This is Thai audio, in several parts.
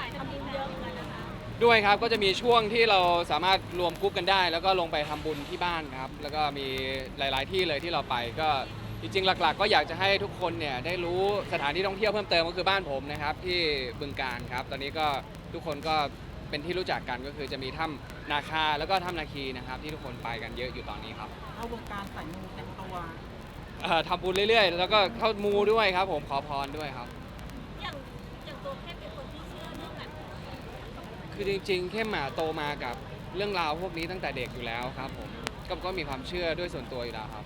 ายทำบุญเยอะเหมือนกันนะคะด้วยครับก็จะมีช่วงที่เราสามารถรวมกรุ๊ปกันได้ แล้วก็ลงไปทำบุญที่บ้านครับ แล้วก็มีหลาย ๆ ที่เลยที่เราไปก็จริง ๆ หลัก ๆ ก็อยากจะให้ทุกคนเนี่ยได้รู้สถานที่ท่องเที่ยวเพิ่มเติมก็คือบ้านผมนะครับ ที่บึงการครับ ตอนนี้ก็ทุกคนก็เป็นที่รู้จักกันก็คือจะมีถ้ำนาคาแล้วก็ถ้ำนาคีนะครับ ที่ทุกคนไปกันเยอะอยู่ตอนนี้ครับเข้าวงการสายมูเต็มตัว เอ่อทำบุญเรื่อย ๆ แล้วก็เข้ามูด้วยครับ ผมขอพรด้วยครับ อย่างอย่างตัวแค่เป็นคนที่เชื่อเรื่องแบบ คือจริงๆเข้มหมาโตมากับเรื่องราวพวกนี้ตั้งแต่เด็กอยู่แล้วครับผมก็ก็มีความเชื่อด้วยส่วนตัวอยู่แล้วครับ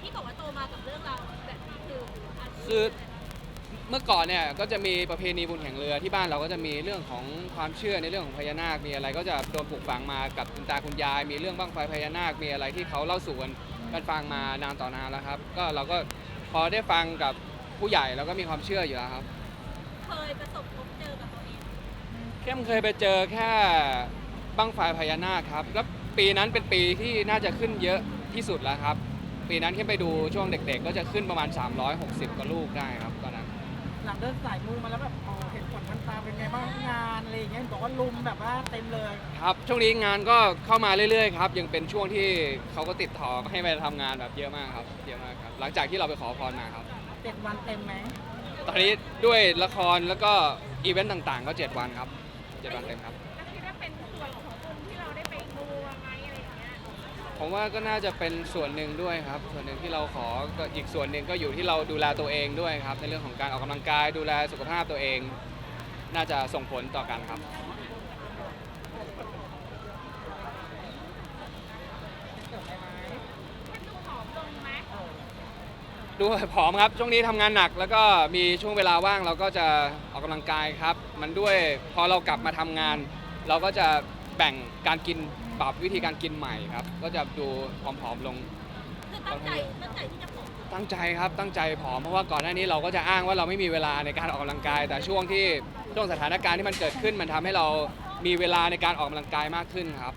ที่บอกว่าโตมากับเรื่องราวแบบนี้คืออาชีพคือ เมื่อก่อนเนี่ยก็จะมีประเพณีบุญแห่งเรือที่บ้านเราก็จะมีเรื่องของความเชื่อในเรื่องของพญานาค มีอะไรก็จะโดนปลูกฝังมากับคุณตาคุณยาย มีเรื่องบ้างไฟพญานาค มีอะไรที่เขาเล่าสู่กันกันฟังมานานต่อนานแล้วครับ ก็เราก็พอได้ฟังกับผู้ใหญ่เราก็มีความเชื่ออยู่แล้วครับ เคยประสบพบ เข้มเคยไปเจอแค่บ้างไฟพญานาคครับ แล้วปีนั้นเป็นปีที่น่าจะขึ้นเยอะที่สุดแล้วครับ ปีนั้นเข้มไปดูช่วงเด็กๆ ก็จะขึ้นประมาณ 360กว่าลูกได้ครับตอนนั้นหลังเดินสายมูมาแล้วแบบอ๋อเห็นผลทันตาเป็นไงบ้างงานอะไรอย่างเงี้ยบอกว่าลุมแบบว่าเต็มเลยครับช่วงนี้งานก็เข้ามาเรื่อยๆครับยังเป็นช่วงที่เขาก็ติดต่อให้ไปทำงานแบบเยอะมากครับเยอะมากครับหลังจากที่เราไปขอพรมาครับ เจ็ดวันเต็มไหมตอนนี้ด้วยละครแล้วก็อีเวนต์ต่างๆ ก็ 7 วันครับ 7วันเต็มครับ ก็คิดว่าเป็นส่วนของบุญที่เราได้ไปดูไหมอะไรอย่างเงี้ยผมว่าก็น่าจะเป็นส่วนหนึ่งด้วยครับ ส่วนหนึ่งที่เราขอก็อีกส่วนหนึ่งก็อยู่ที่เราดูแลตัวเองด้วยครับ ในเรื่องของการออกกำลังกายดูแลสุขภาพตัวเอง น่าจะส่งผลต่อกันครับเกิดอะไรไหม มันดูหอมลงไหม เออ ดูผอมครับ ช่วงนี้ทำงานหนัก แล้วก็มีช่วงเวลาว่างเราก็จะออกกำลังกายครับ มันด้วยพอเรากลับมาทำงาน เราก็จะแบ่งการกินปรับวิธีการกินใหม่ครับ ก็จะดูผอมๆลง คือตั้งใจตั้งใจที่จะผอมตั้งใจครับตั้งใจผอมเพราะว่าก่อนหน้านี้เราก็จะอ้างว่าเราไม่มีเวลาในการออกกำลังกาย แต่ช่วงที่ช่วงสถานการณ์ที่มันเกิดขึ้น มันทำให้เรามีเวลาในการออกกำลังกายมากขึ้นครับ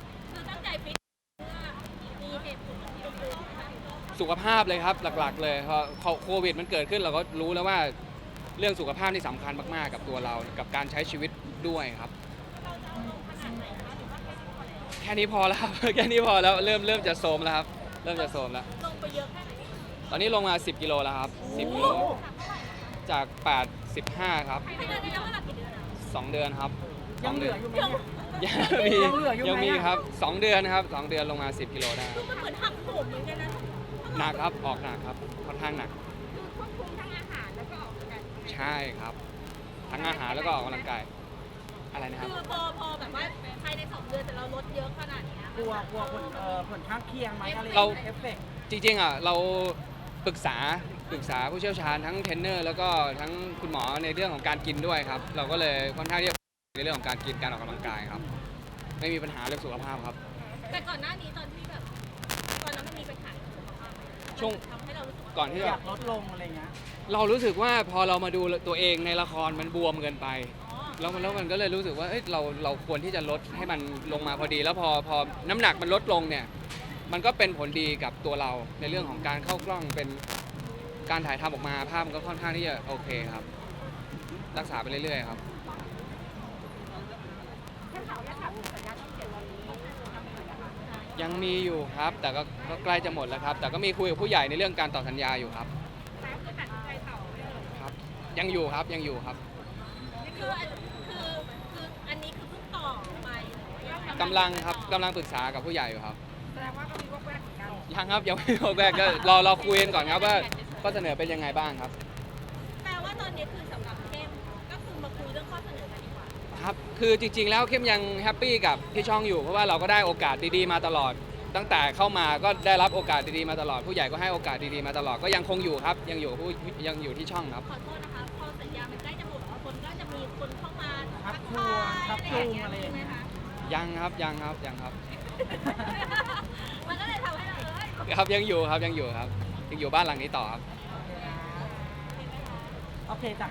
สุขภาพเลยครับหลักๆ เลยพอโควิดมันเกิดขึ้นเราก็รู้แล้วว่าเรื่องสุขภาพนี่สำคัญมาก ๆ กับตัวเรากับการใช้ชีวิตด้วยครับ แค่นี้พอแล้วครับ แค่นี้พอแล้วเริ่มเริ่มจะโทรมแล้วครับ เริ่มจะโทรมแล้ว ลงไปเยอะแค่ไหนตอนนี้ลงมา 10 กิโลแล้วครับ 10กิโลจาก85ครับไม่ได้แล้วว่าเรากี่เดือนอะ2 เดือนครับสยัองงเหเดืลืออนอยู่ไหมเนี่ย ยังมียังเหลืออยู่ไหมยังมีอะครับ 2 เดือนนะครับ 2 เดือนลงมา 10 กิโลได้ คือมันเหมือนหักโหมเหมือนกันนะ หนักครับออกหนักครับค่อนข้างหนักคือควบคุมทั้งอาหารแล้วก็ออกกำลังกายใช่ครับ ทั้งอาหารแล้วก็ออกกำลังกายอะไรนะครับคือพอพอแบบว่าภายในสองเดือนแต่เราลดเยอะขนาดเนี้ยกลัวกลัวผลเอ่อผลข้างเคียงไหมอะไรเรา เอฟเฟกต์จริงๆอะเราปรึกษาปรึกษาผู้เชี่ยวชาญทั้งเทรนเนอร์แล้วก็ทั้งคุณหมอในเรื่องของการกินด้วยครับ เราก็เลยค่อนข้างที่จะในเรื่องของการกินการออกกำลังกายครับ ไม่มีปัญหาเรื่องสุขภาพครับ แต่ก่อนหน้านี้ตอนที่แบบ ช่วงทำให้เรารู้สึกว่าก่อนที่อจะยากลดลงอะไรเงี้ยเรารู้สึกว่าพอเรามาดูตัวเองในละครมันบวมเกินไป อ๋อแล้วมันแล้วมันก็เลยรู้สึกว่าเอ้ยเราเราควรที่จะลดให้มันลงมาพอดี แล้วพอพอน้ำหนักมันลดลงเนี่ย มันก็เป็นผลดีกับตัวเราในเรื่องของการเข้ากล้องเป็นการถ่ายทำออกมาภาพมันก็ค่อนข้างที่จะโอเคครับ รักษาไปเรื่อยๆครับ ยังมีอยู่ครับ แต่ก็ก็ใกล้จะหมดแล้วครับ แต่ก็มีคุยกับผู้ใหญ่ในเรื่องการต่อสัญญาอยู่ครับครับ ยังอยู่ครับยังอยู่ครับคืออันคือคืออันนี้คือเพิ่งต่อไปหรือว่ากำลังครับกำลังปรึกษากับผู้ใหญ่อยู่ครับแสดงว่าก็มีวอกแวกเหมือนกัน ยังครับยังไม่ออกแบบก็รอรอคุยกันก่อนครับว่าข้อเสนอเป็นยังไงบ้างครับ ครับคือจริง ๆ แล้วเข้มยังแฮปปี้กับที่ช่องอยู่ เพราะว่าเราก็ได้โอกาสดีๆมาตลอด ตั้งแต่เข้ามาก็ได้รับโอกาสดีๆมาตลอด ผู้ใหญ่ก็ให้โอกาสดีๆมาตลอดก็ยังคงอยู่ครับ ยังอยู่กับผู้ยังอยู่ที่ช่องครับ ขอโทษนะคะพอสัญญามันใกล้จะหมดคนก็จะมีคนเข้ามาทัทักกททาวยยทักอะไรจูอย่างงเงี้ยอะไรอใช่ย่างไหมเงี้ยคะยังครับยังครับยังครับมันก็เลยทำให้เราเอ้ยครับยังอยู่ครับยังอยู่ครับยังอยู่บ้านหลังนี้ต่อครับ โอเคจ้ะ